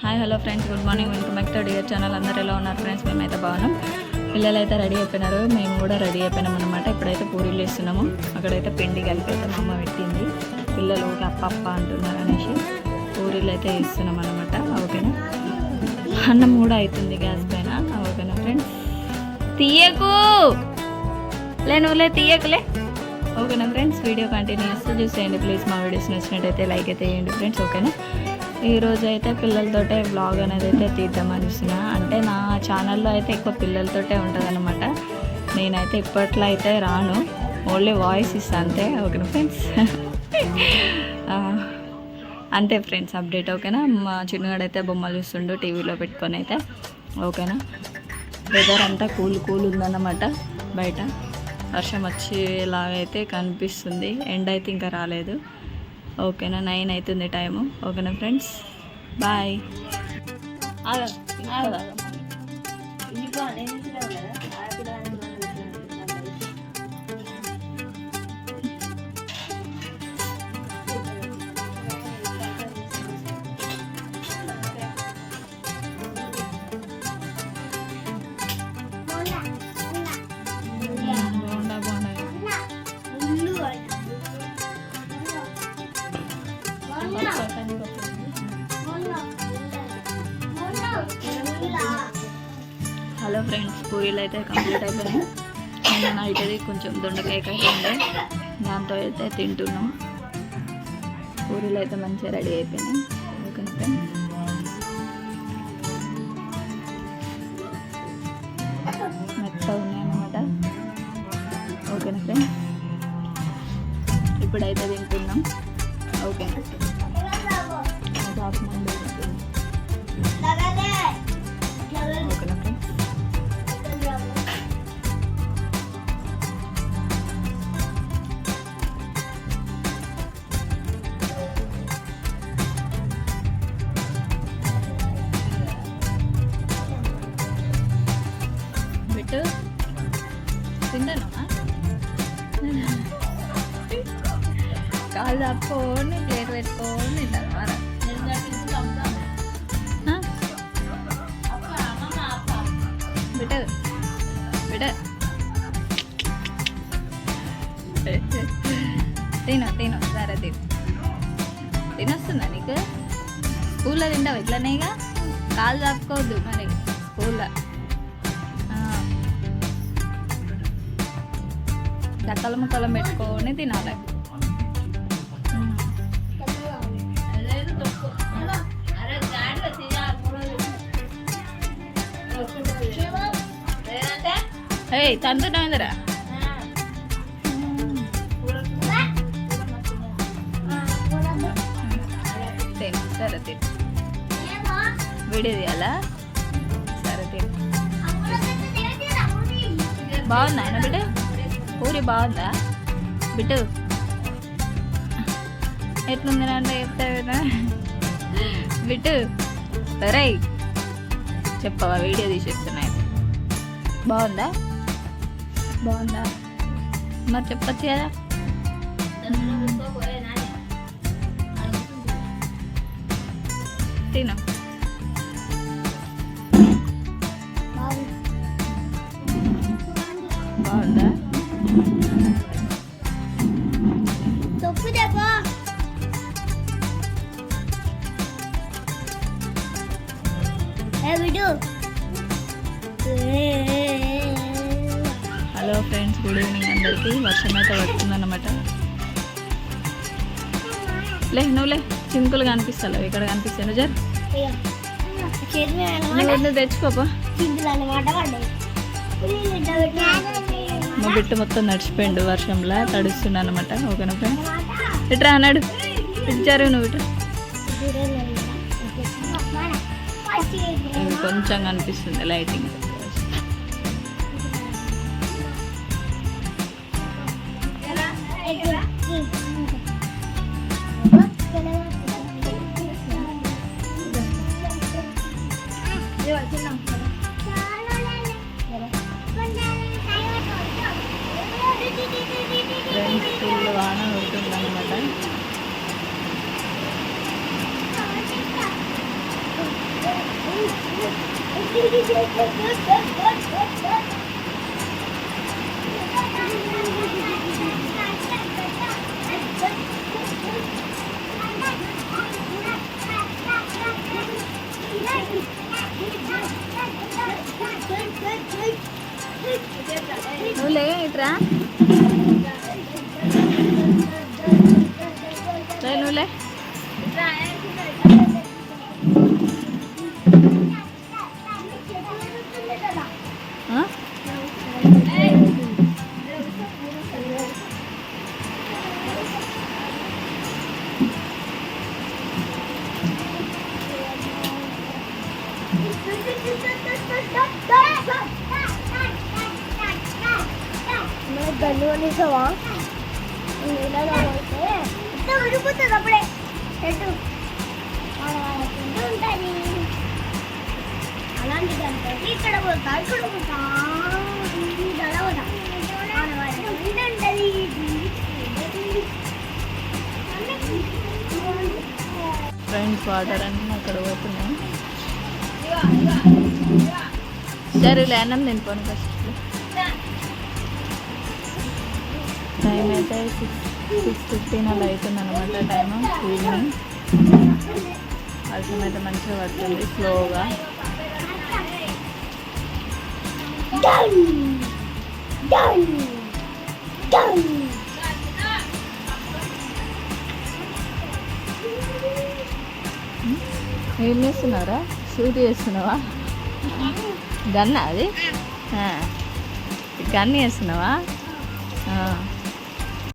Hi hello friends good morning. Welcome back to dear channel. అందరు ఎలా ఉన్నారు friends? మేమైతే బాగున్నాం. పిల్లలు అయితే రెడీ అయిపోయినారు. మేము కూడా రెడీ అయిపోయినాం అనమాట ఇప్పుడైతే పూరీలు వేస్తున్నాము అక్కడైతే పిండి కలిపి అయితే మా అమ్మ పెట్టింది. పిల్లలు అప్ప అప్ప అంటున్నారు అనేసి పూరీలు అయితే వేస్తున్నాం అనమాట ఓకేనా? అన్నం కూడా అవుతుంది గ్యాస్ పైన. ఓకేనా ఫ్రెండ్స్? తీయకు! లే నువ్వులే తీయకులే ఓకేనా ఫ్రెండ్స్? వీడియో కంటిన్యూ చేస్తే చూసేయండి. ప్లీజ్ మా వీడియోస్ నచ్చినట్టయితే లైక్ అయితే వేయండి ఫ్రెండ్స్. ఓకేనా? ఈరోజు అయితే పిల్లలతోటే బ్లాగ్ అనేది అయితే తీద్దామని చూస్తున్నా అంటే నా ఛానల్లో అయితే ఎక్కువ పిల్లలతోటే ఉంటుంది అనమాట నేనైతే ఇప్పట్లో అయితే రాను. ఓన్లీ వాయిస్ ఇస్తాను అంతే ఓకేనా ఫ్రెండ్స్ అంతే ఫ్రెండ్స్ అప్డేట్ ఓకేనా? మా చిన్నగాడైతే బొమ్మలు చూస్తుండు టీవీలో పెట్టుకొని అయితే ఓకేనా? వెదర్ అంతా కూల్ కూల్ ఉందన్నమాట బయట. వర్షం వచ్చేలాగైతే కనిపిస్తుంది. ఎండ్ అయితే ఇంకా రాలేదు. ఓకేనా? నైన్ అవుతుంది టైము. ఓకేనా ఫ్రెండ్స్? బాయ్. హలో ఫ్రెండ్స్ పూరీలు అయితే కంప్లీట్ అయిపోయినాయి. నిన్న నైట్ అది కొంచెం దొండకాయ కర్రీ ఉండే. దాంతో అయితే తింటున్నాం. పూరీలు అయితే మంచిగా రెడీ అయిపోయినాయి. Okay friends. మెత్తగా ఉన్నాయన్నమాట. ఓకేనా ఫ్రెండ్స్. ఇప్పుడైతే తింటున్నాం. కాళ్ళు తప్పుకొని ప్లేట్ పెట్టుకొని తింటాను మరి. బిట్టు బిట్టు తిను తిను సరే తిను. తినొస్తుందా నీకు? స్కూల్లో తింటావు ఇట్లనేగా కాలు చాపుకోవద్దు మరి స్కూల్లో. చక్కల ముక్కలం పెట్టుకొని తినాలి. ఏయ్ తంతున్నాందిరా తిను సరే తిను. వీడియో తీయాలా? సరే తిను. బాగుందా ఆయన బిడ్డ? పూరి బాగుందా? బిడ్డు? ఎట్లుంది అంటే చెప్తా కదా బిట్టు సరే. చెప్పవా వీడియో తీసేస్తున్నాయి బాగుందా? బాగుందా? మరి చెప్పచ్చు కదా. తిను. బాగుందా? తప్పు చెప్పా. ఏ విడు? హలో ఫ్రెండ్స్ గుడ్ ఈవినింగ్ అందరికీ. వర్షం అయితే పడుతుందన్నమాట. లే నువ్వు లే చింకులు కనిపిస్తావు ఇక్కడ కనిపిస్తాను జర్. నువ్వు తెచ్చుకోపా మా బిట్టు మొత్తం నడిచిపోయిండు వర్షంలో తడుస్తున్నా అనమాట ఓకేనా ఫ్రెండ్స్? ఇట్రా అన్నాడు ఇచ్చారు నువ్వు ఇటు ఇది కొంచెం కనిపిస్తుంది లైటింగ్. ఫ్రెండ్స్ ఫుల్ వాన పడుతుంది అనమాట నువ్వు గన్ను అనేసావా? ఉడిపోతుంది అప్పుడే. చెట్టు ఉంటుంది అలాంటి గంట ఇక్కడ పోతా ఇక్కడ పోతా. ఇక్కడ పోతా. ఫ్రెండ్స్ వాటర్ అన్నీ అక్కడ పోతున్నాయి సరే అన్నం తినిపోను ఫస్ట్ టైం అయితే సిక్స్ సిక్స్ ఫిఫ్టీన్ అలా అవుతుంది అనమాట టైం ఈవినింగ్. వర్షం అయితే మంచిగా పడుతుంది స్లోగా. ఏం చేస్తున్నారా షూట్ చేస్తున్నావా? గన్న అది? గన్ వేస్తున్నావా